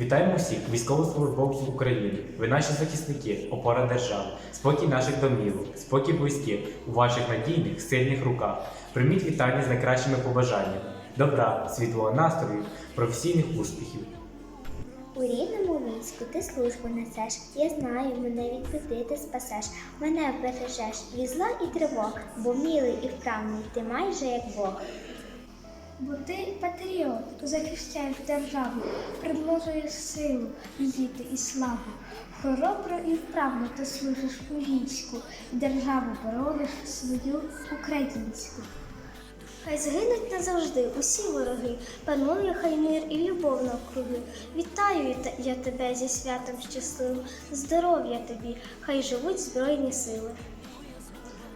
Вітаємо всіх військовослужбовців України. Ви наші захисники, опора держави, спокій наших домівок, спокій близьких у ваших надійних, сильних руках. Прийміть вітання з найкращими побажаннями, добра, світлого настрою, професійних успіхів. У рідному війську ти службу несеш. Я знаю, мене від біди ти спасеш. Мене бережеш від зла і тривог, бо мілий і вправний ти майже як Бог. Бо ти патріот, захищаєш державу, примножуєш силу, її і славу. Хоробро і вправно ти служиш у війську, державу борониш свою українську. Хай згинуть назавжди усі вороги, панує хай мир і любов навкруги. Вітаю я тебе зі святом щасливим, здоров'я тобі, хай живуть збройні сили.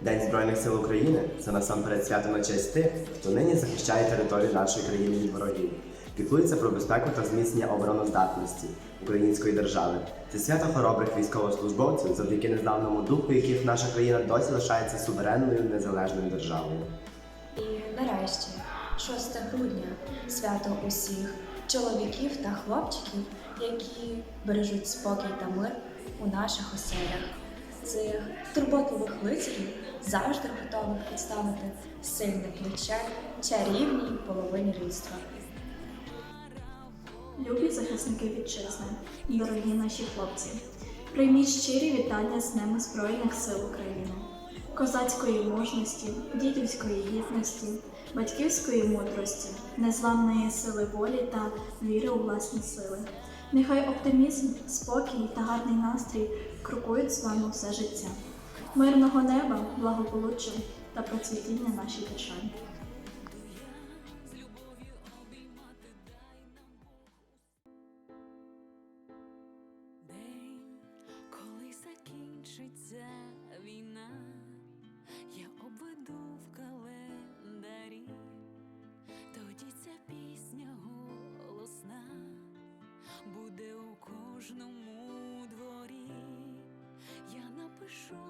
День Збройних сил України це насамперед свято на честь тих, хто нині захищає територію нашої країни від ворогів, піклується про безпеку та зміцнення обороноздатності української держави. Це свято хоробрих військовослужбовців, завдяки нездавному духу, яких наша країна досі лишається суверенною незалежною державою. І нарешті, 6 грудня, свято усіх чоловіків та хлопчиків, які бережуть спокій та мир у наших оселях. Цих турботливих лицарів завжди готових підставити сильне плече чарівній половині людства. Любі захисники вітчизни, дорогі наші хлопці, прийміть щирі вітання з Днем Збройних сил України, козацької мужності, дідівської гідності, батьківської мудрості, незламної сили волі та віри у власні сили. Нехай оптимізм, спокій та гарний настрій крокують з вами все життя. Мирного неба, благополуччя та процвітіння нашій державі. 说。